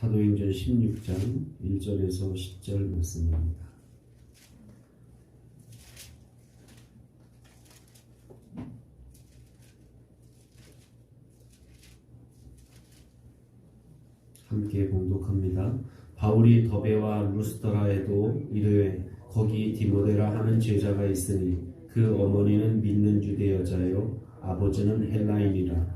사도행전 16장 1절에서 10절 말씀입니다. 함께 봉독합니다. 바울이 더베와 루스더라에도 이르되 거기 디모데라 하는 제자가 있으니 그 어머니는 믿는 유대 여자요 아버지는 헬라인이라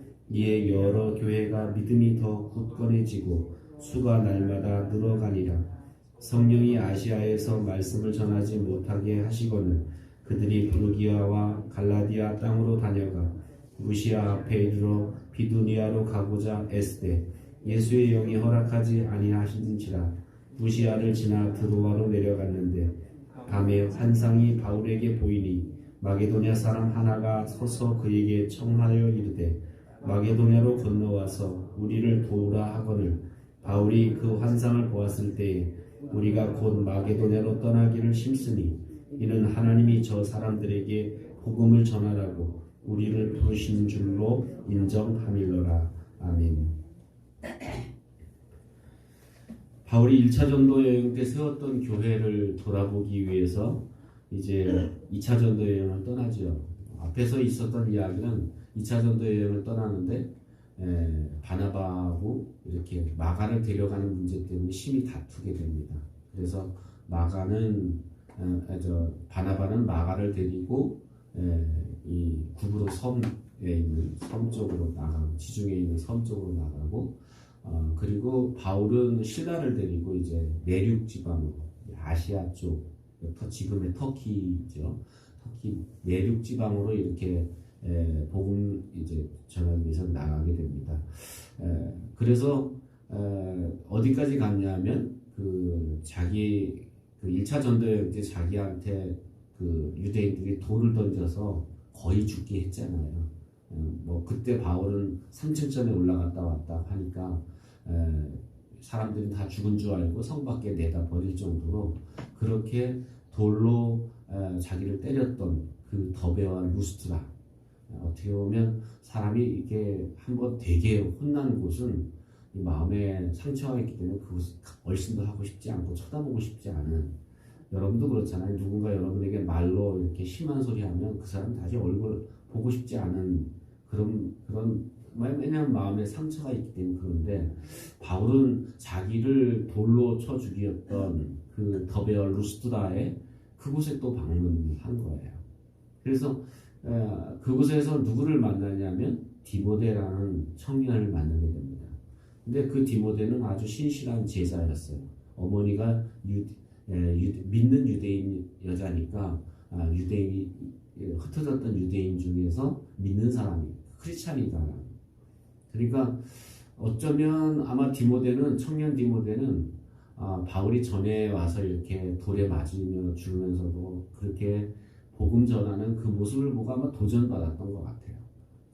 이에 여러 교회가 믿음이 더 굳건해지고 수가 날마다 늘어가니라. 성령이 아시아에서 말씀을 전하지 못하게 하시거늘 그들이 부르기아와 갈라디아 땅으로 다녀가 무시아 앞에 이르러 비두니아로 가고자 애쓰되 예수의 영이 허락하지 아니하신지라 무시아를 지나 드로아로 내려갔는데 밤에 환상이 바울에게 보이니 마게도냐 사람 하나가 서서 그에게 청하여 이르되 마게도냐로 건너와서 우리를 도우라 하거늘 바울이 그 환상을 보았을 때에 우리가 곧 마게도냐로 떠나기를 심쓰니 이는 하나님이 저 사람들에게 복음을 전하라고 우리를 부르신 줄로 인정함일러라 아멘. 바울이 1차 전도 여행 때 세웠던 교회를 돌아보기 위해서 이제 2차 전도 여행을 떠나죠. 앞에서 있었던 이야기는 2차 전도 여행을 떠나는데 에, 바나바하고 이렇게 마가를 데려가는 문제 때문에 심히 다투게 됩니다. 그래서 마가는 에, 저 바나바는 마가를 데리고 에, 이 구브로 섬에 있는 섬 쪽으로 나가고 지중해 있는 섬 쪽으로 나가고 어, 그리고 바울은 신라를 데리고 이제 내륙 지방으로 아시아 쪽 터, 지금의 터키죠. 터키 내륙 지방으로 이렇게 에, 복음 이제 전하기 위해서 나가게 됩니다. 에, 그래서 에, 어디까지 갔냐면 그 자기 그 1차 전도에 이제 자기한테 그 유대인들이 돌을 던져서 거의 죽게 했잖아요. 어, 뭐 그때 바울은 3층전에 올라갔다 왔다 하니까 에, 사람들이 다 죽은 줄 알고 성 밖에 내다 버릴 정도로 그렇게 돌로 에, 자기를 때렸던 그 더베와 루스트라 어떻게 보면 사람이 이게 한번 되게 혼난 곳은 이 마음에 상처가 있기 때문에 그곳 얼씬도 하고 싶지 않고 쳐다보고 싶지 않은 여러분도 그렇잖아요. 누군가 여러분에게 말로 이렇게 심한 소리 하면 그 사람 다시 얼굴 보고 싶지 않은 그런 그런 왜냐하면 마음에 상처가 있기 때문에 그런데 바울은 자기를 돌로 쳐 죽이었던 그 더베어 루스트라에 그곳에 또 방문한 거예요. 그래서 어, 그곳에서 누구를 만나냐면 디모데라는 청년을 만나게 됩니다. 근데 그 디모데는 아주 신실한 제자였어요. 어머니가 유, 에, 유, 믿는 유대인 여자니까 아, 유대인 흩어졌던 유대인 중에서 믿는 사람이 크리스찬이다. 그러니까 어쩌면 아마 디모데는 청년 디모데는 아, 바울이 전에 와서 이렇게 돌에 맞으며 죽으면서도 그렇게 복음 전하는 그 모습을 보고 아마 도전받았던 것 같아요.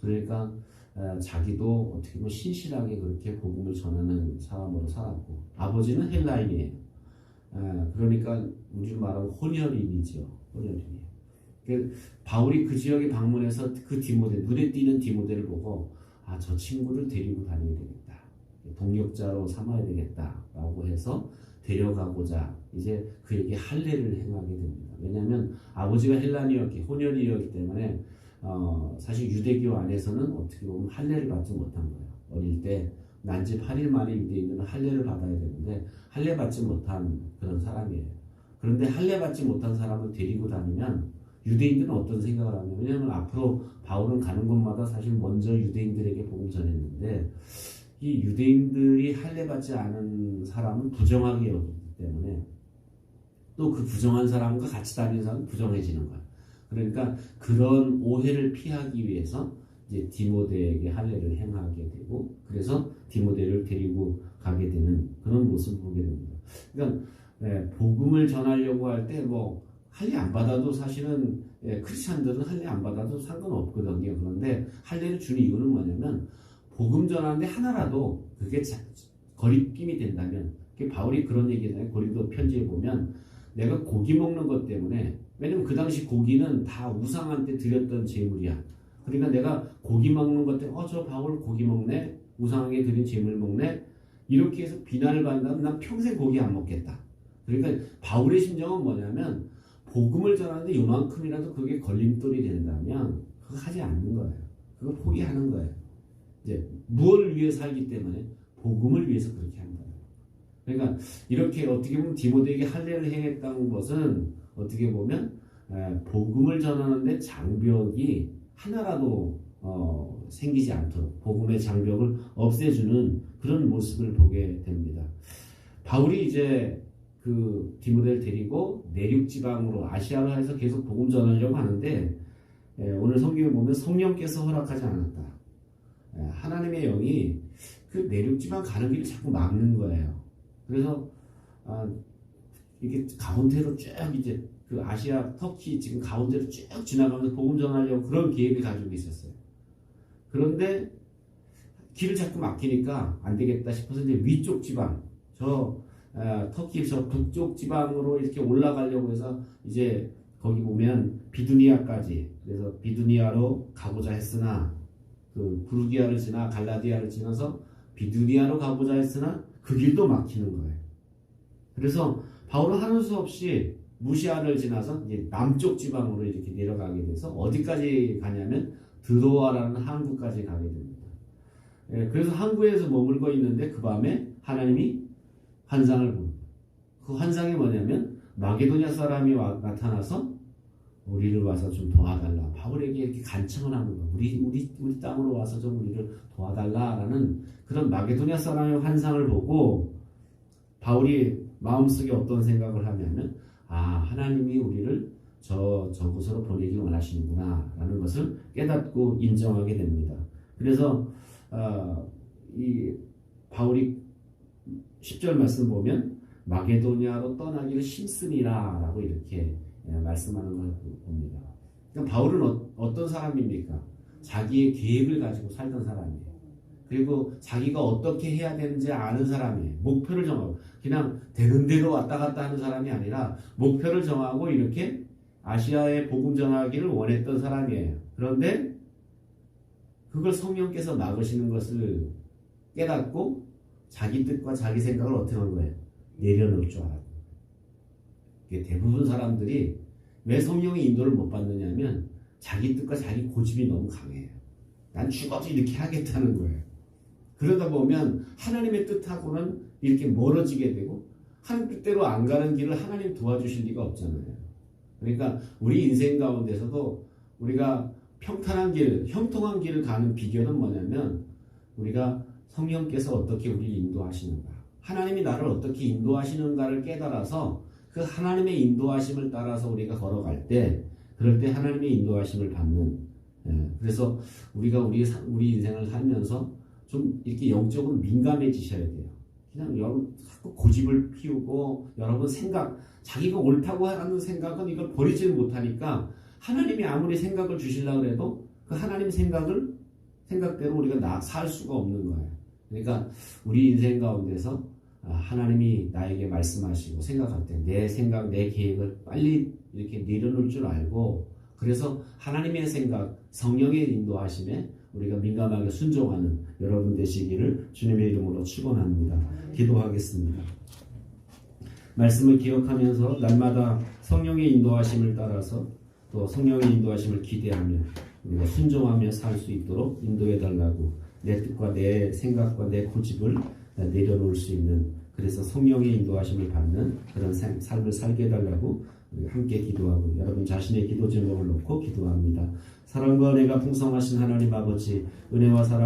그러니까 에, 자기도 어떻게 보면 신실하게 그렇게 복음을 전하는 사람으로 살았고 아버지는 헬라인이에요. 에, 그러니까 우리 말하면 혼혈인이죠. 혼혈인이. 그 바울이 그 지역에 방문해서 그 디모데 눈에 띄는 디모데를 보고 아 저 친구를 데리고 다녀야 되겠다. 동역자로 삼아야 되겠다라고 해서 데려가고자 이제 그에게 할례를 행하게 됩니다. 왜냐하면 아버지가 헬란이었기 혼혈이었기 때문에 어, 사실 유대교 안에서는 어떻게 보면 할례를 받지 못한 거예요. 어릴 때 난지 8일 만에 유대인들은 할례를 받아야 되는데 할례 받지 못한 그런 사람이에요. 그런데 할례 받지 못한 사람을 데리고 다니면 유대인들은 어떤 생각을 하냐면 앞으로 바울은 가는 곳마다 사실 먼저 유대인들에게 복음 전했는데 이 유대인들이 할례 받지 않은 사람은 부정하게 여기기 때문에 또 그 부정한 사람과 같이 다니는 사람은 부정해지는 거야. 그러니까 그런 오해를 피하기 위해서 이제 디모데에게 할례를 행하게 되고 그래서 디모데를 데리고 가게 되는 그런 모습을 보게 됩니다. 그러니까 예, 복음을 전하려고 할 때 뭐 할례 안 받아도 사실은 예, 크리스찬들은 할례 안 받아도 상관없거든요. 그런데 할례를 주는 이유는 뭐냐면 복음 전하는데 하나라도 그게 자- 거리낌이 된다면 바울이 그런 얘기잖아요. 고린도 편지에 보면 내가 고기 먹는 것 때문에 왜냐면 그 당시 고기는 다 우상한테 드렸던 제물이야. 그러니까 내가 고기 먹는 것 때문에 어저 바울 고기 먹네 우상에게 드린 제물 먹네 이렇게 해서 비난을 받는다면 난 평생 고기 안 먹겠다. 그러니까 바울의 심정은 뭐냐면 복음을 전하는데 요만큼이라도 그게 걸림돌이 된다면 그거 하지 않는 거예요. 그거 포기하는 거예요. 이제 무엇을 위해 살기 때문에 복음을 위해서 그렇게 한 거예요. 그러니까 이렇게 어떻게 보면 디모데에게 할례를 행했다는 것은 어떻게 보면 에, 복음을 전하는데 장벽이 하나라도 어, 생기지 않도록 복음의 장벽을 없애주는 그런 모습을 보게 됩니다. 바울이 이제 그 디모데를 데리고 내륙 지방으로 아시아로 해서 계속 복음 전하려고 하는데 에, 오늘 성경에 보면 성령께서 허락하지 않았다. 에, 하나님의 영이 그 내륙 지방 가는 길을 자꾸 막는 거예요. 그래서 아, 이게 가운데로 쭉 이제 그 아시아 터키 지금 가운데로 쭉 지나가면서 복음 전하려고 그런 계획을 가지고 있었어요. 그런데 길을 자꾸 막히니까 안 되겠다 싶어서 이제 위쪽 지방 저 아, 터키 저 북쪽 지방으로 이렇게 올라가려고 해서 이제 거기 보면 비두니아까지 그래서 비두니아로 가고자 했으나 그 부르기아를 지나 갈라디아를 지나서 비두니아로 가고자 했으나 그 길도 막히는 거예요. 그래서 바울은 하는 수 없이 무시아를 지나서 이제 남쪽 지방으로 이렇게 내려가게 돼서 어디까지 가냐면 드로아라는 항구까지 가게 됩니다. 예, 그래서 항구에서 머물고 있는데 그 밤에 하나님이 환상을 봅니다. 그 환상이 뭐냐면 마게도냐 사람이 와- 나타나서 우리를 와서 좀 도와달라. 바울에게 이렇게 간청을 하는 거예요. 우리 우리 우리 땅으로 와서 좀 우리를 도와달라라는 그런 마게도냐 사람의 환상을 보고 바울이 마음속에 어떤 생각을 하냐면 아 하나님이 우리를 저 저곳으로 보내기 원하시는구나 라는 것을 깨닫고 인정하게 됩니다. 그래서 아, 이 바울이 10절 말씀 보면 마게도니아로 떠나기를 심쓰니라 라고 이렇게 예, 말씀하는 걸 봅니다. 그러니까 바울은 어, 떤 사람입니까? 자기의 계획을 가지고 살던 사람이에요. 그리고 자기가 어떻게 해야 되는지 아는 사람이에요. 목표를 정하고 그냥 되는 대로 왔다 갔다 하는 사람이 아니라 목표를 정하고 이렇게 아시아에 복음 전하기를 원했던 사람이에요. 그런데 그걸 성령께서 막으시는 것을 깨닫고 자기 뜻과 자기 생각을 어떻게 한 거예요? 내려놓을 줄 알았고. 대부분 사람들이 왜 성령의 인도를 못 받느냐면 자기 뜻과 자기 고집이 너무 강해요. 난 죽어도 이렇게 하겠다는 거예요. 그러다 보면 하나님의 뜻하고는 이렇게 멀어지게 되고 하나님 뜻대로 안 가는 길을 하나님 도와주실 리가 없잖아요. 그러니까 우리 인생 가운데서도 우리가 평탄한 길, 형통한 길을 가는 비결은 뭐냐면 우리가 성령께서 어떻게 우리를 인도하시는가, 하나님이 나를 어떻게 인도하시는가를 깨달아서 그 하나님의 인도하심을 따라서 우리가 걸어갈 때, 그럴 때 하나님의 인도하심을 받는. 예, 그래서 우리가 우리 사- 우리 인생을 살면서 좀 이렇게 영적으로 민감해지셔야 돼요. 그냥 여러분 자꾸 고집을 피우고 여러분 생각 자기가 옳다고 하는 생각은 이걸 버리지를 못하니까 하나님이 아무리 생각을 주시려고 해도 그 하나님 생각을 생각대로 우리가 나, 살 수가 없는 거예요. 그러니까 우리 인생 가운데서 아, 하나님이 나에게 말씀하시고 생각할 때 내 생각, 내 계획을 빨리 이렇게 내려놓을 줄 알고 그래서 하나님의 생각, 성령의 인도하심에 우리가 민감하게 순종하는 여러분 되시기를 주님의 이름으로 축원합니다. 기도하겠습니다. 말씀을 기억하면서 날마다 성령의 인도하심을 따라서 또 성령의 인도하심을 기대하며 우리가 순종하며 살 수 있도록 인도해 달라고 내 뜻과 내 생각과 내 고집을 내려놓을 수 있는 그래서 성령의 인도하심을 받는 그런 삶- 삶을 살게 해달라고 함께 기도하고 여러분 자신의 기도 제목을 놓고 기도합니다. 사랑과 은혜가 풍성하신 하나님 아버지 은혜와 사랑